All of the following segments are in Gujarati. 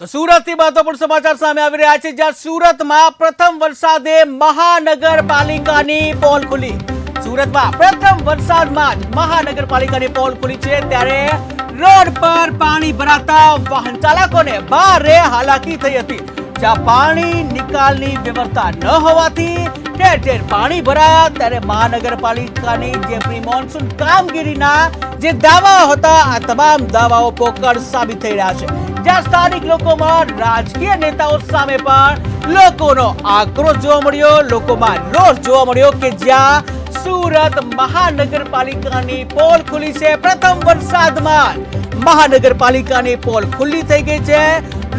તો સુરતથી મહત્વપૂર્ણ સમાચાર સામે આવી રહ્યા છે, જ્યાં સુરતમાં પ્રથમ વરસાદે મહાનગરપાલિકાની પોલ ખુલી. સુરતમાં પ્રથમ વરસાદમાં જ મહાનગરપાલિકાની પોલ ખુલી છે, ત્યારે રોડ પર પાણી ભરાતા વાહન ચાલકોને ભારે હાલાકી થઈ હતી. જ્યાં પાણી નિકાલની વ્યવસ્થા ન હોવાથી ઠેર ઠેર પાણી ભરાયા, ત્યારે મહાનગરપાલિકાની જે પ્રી મોન્સૂન કામગીરીના જે દાવાઓ હતા, આ તમામ દાવાઓ પોકળ સાબિત થઈ રહ્યા છે. જ્યાં સ્થાનિક લોકોમાં રાજકીય નેતાઓ સામે પણ લોકોનો આક્રોશ જોવા મળ્યો. લોકોમાં રોષ જોવા મળ્યો કે જ્યાં સુરત મહાનગરપાલિકાની પોલ ખુલી છે. પ્રથમ વરસાદમાં મહાનગરપાલિકાની પોલ ખુલ્લી થઈ ગઈ છે.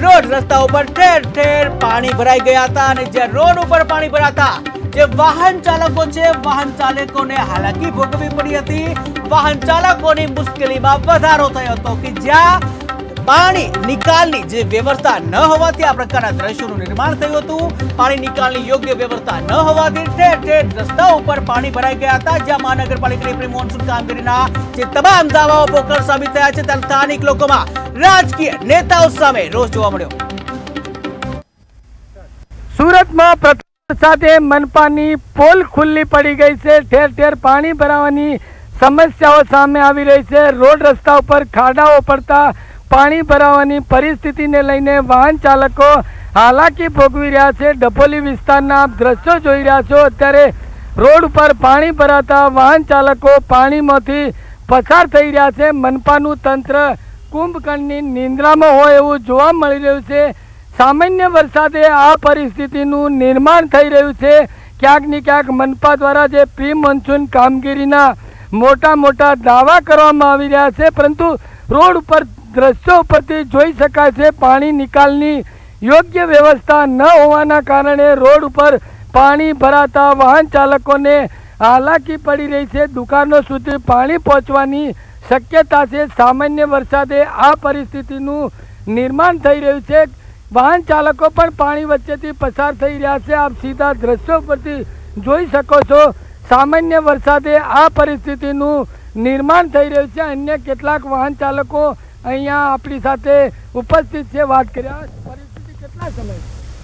રોડ રસ્તા ઉપર ઠેર ઠેર પાણી ભરાઈ ગયા હતા અને જ્યાં રોડ ઉપર પાણી ભરાતા જે વાહન ચાલકો છે, વાહન ચાલકોને હાલાકી ભોગવવી પડી હતી. વાહન ચાલકોની મુશ્કેલીમાં વધારો થયો હતો કે જ્યાં પાણી નિકાલની જે વ્યવસ્થા ન હોવાથી આ પ્રકારના દ્રશ્યોનું નિર્માણ થયું હતું. પાણી નિકાલની યોગ્ય વ્યવસ્થા ન હોવાથી ઠેર ઠેર રસ્તા ઉપર પાણી ભરાઈ ગયા હતા, જ્યાં મહાનગરપાલિકાની પ્રી મોન્સૂન કામગીરીના જે તમામ દાવાઓ પોકળ સાબિત થયા છે ત્યારે સ્થાનિક લોકોમાં રાજકીય નેતાઓ સામે રોષ જોવા મળ્યો. સુરતમાં પ્રથમ સાથે મનપાની પોલ ખુલ્લી પડી ગઈ છે. ઠેર ઠેર પાણી ભરાવાની સમસ્યાઓ સામે આવી રહી છે. રોડ રસ્તા ઉપર ખાડાઓ પડતા પાણી ભરાવાની પરિસ્થિતિને લઈને વાહન ચાલકો હાલાકી ભોગવી રહ્યા છે. ડભોલી વિસ્તારના દ્રશ્યો જોઈ રહ્યા છો. અત્યારે રોડ ઉપર પાણી ભરાતા વાહન ચાલકો પાણીમાંથી પસાર થઈ રહ્યા છે. મનપાનું તંત્ર કુંભકર્ણની નિંદ્રામાં હોય એવું જોવા મળી રહ્યું છે. સામાન્ય વરસાદે આ પરિસ્થિતિનું નિર્માણ થઈ રહ્યું છે. ક્યાંક ને ક્યાંક મનપા દ્વારા જે પ્રી મોન્સૂન કામગીરીના મોટા મોટા દાવા કરવામાં આવી રહ્યા છે. પરંતુ રોડ ઉપર દ્રશ્યો ઉપરથી જોઈ શકાય છે, પાણી નિકાલની યોગ્ય વ્યવસ્થા ન હોવાના કારણે રોડ ઉપર પાણી ભરાતા વાહન ચાલકોને હાલાકી પડી રહી છે. દુકાનો સુધી પાણી પહોંચવાની શક્યતા છે. સામાન્ય વરસાદે આ પરિસ્થિતિનું નિર્માણ થઈ રહ્યું છે. વાહન ચાલકો પણ પાણી વચ્ચેથી પસાર થઈ રહ્યા છે. આપ સીધા દ્રશ્યો પરથી જોઈ શકો છો. સામાન્ય વરસાદે આ પરિસ્થિતિનું નિર્માણ થઈ રહ્યું છે. અન્ય કેટલાક વાહન ચાલકો અહીંયા આપણી સાથે ઉપસ્થિત છે. વાત કર્યા પરિસ્થિતિ કેટલા સમય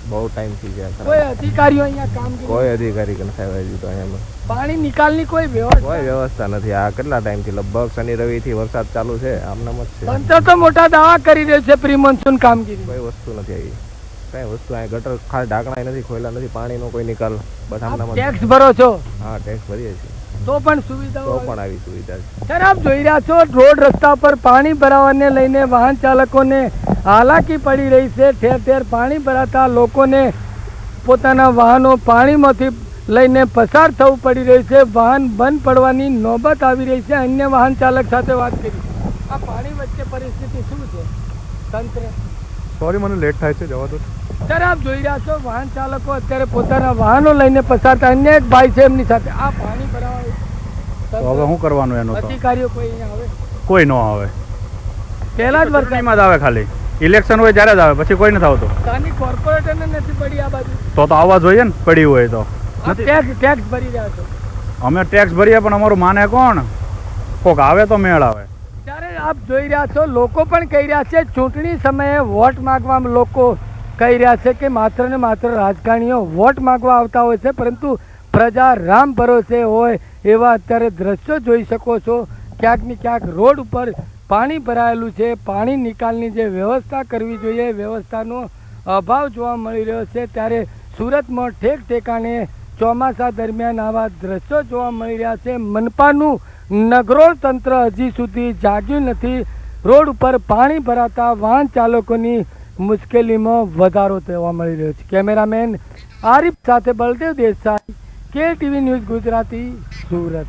બહુ ટાઈમ થઈ ગયા કોઈ અધિકારીઓ અહીંયા કામ કોઈ અધિકારી નથી સાહેબ હજી તો અહીંયા પાણી નિકાલની કોઈ વ્યવસ્થા? કોઈ વ્યવસ્થા નથી. આ કેટલા ટાઈમથી લગભગ શનિ રવિ થી વરસાદ ચાલુ છે. આમનામ જ છે. તંત્ર તો મોટા દાવા કરી રહ્યું છે પ્રી મોન્સૂન કામગીરી. કોઈ વસ્તુ નથી આવી. કઈ વસ્તુ અહીંયા ગટર ખાલી ઢાંકણા નથી ખોયલા નથી પાણીનો કોઈ નિકાલ. બસ આમનામ ટેક્સ ભરો છો? હા ટેક્સ ભરીએ છીએ. તો પણ તો સુવિધાઓ પણ આવી સુવિધા છે. સર આપ જોઈ રહ્યા છો રોડ રસ્તા પર પાણી ભરાવાને લઈને વાહન ચાલકોને હાલાકી પડી રહી છે. ઠેર ઠેર પાણી ભરાતા લોકોને પોતાના વાહનો પાણીમાંથી લઈને પસાર થવું પડી રહ્યું છે. વાહન બંધ પડવાની નોબત આવી રહી છે. અન્ય વાહન ચાલક સાથે વાત કરી. આ પાણી વચ્ચે પરિસ્થિતિ શું છે? તંત્ર? સોરી મને લેટ થાય છે. જવા દો. સર આપ જોઈ રહ્યા છો વાહન ચાલકો અત્યારે પોતાના વાહનો લઈને પસાર થાય અન્ય એક ભાઈ છે એમની સાથે. આ પાણી ભરાવા તો હવે શું કરવાનું એનું અધિકારીઓ કોઈ અહીંયા આવે? કોઈ ન આવે. પહેલા જ વરસાદ જ આવે ખાલી. ઇલેક્શન હોય ત્યારે જ આવે પછી કોઈ નથી આવતો સ્થાનિક કોર્પોરેટરને નથી પડી આ બાજુ. તો તો આવવા જોઈએ ને પડી હોય તો. ટેક્સ ટેક્સ ભરી રહ્યા છો. અમે ટેક્સ ભરીએ પણ અમારું માને કોણ? કોક આવે તો મેળ આવે. ત્યારે આપ જોઈ રહ્યા છો લોકો પણ કહી રહ્યા છે ચૂંટણી સમયે વોટ માંગવા લોકો કહી રહ્યા છે કે માત્ર ને માત્ર રાજકારણીઓ વોટ માંગવા આવતા હોય છે, પરંતુ પ્રજા રામ ભરોસે હોય એવા અત્યારે દ્રશ્યો જોઈ શકો છો. ક્યાંક ને ક્યાંક રોડ ઉપર પાણી ભરાયેલું છે. પાણી નિકાલની જે વ્યવસ્થા કરવી જોઈએ, વ્યવસ્થાનો અભાવ જોવા મળી રહ્યો છે. ત્યારે સુરતમાં ઠેક ઠેકાણે ચોમાસા દરમિયાન આવા દ્રશ્યો જોવા મળી રહ્યા છે. મનપાનું નગરોળ તંત્ર હજી સુધી જાગ્યું નથી. રોડ ઉપર પાણી ભરાતા વાહન ચાલકોની મુશ્કેલીમાં વધારો થવા મળી રહ્યો છે. કેમેરામેન આરિફ સાથે બળદેવ દેસાઈ કે ટીવી ન્યૂઝ ગુજરાતી, સુરત.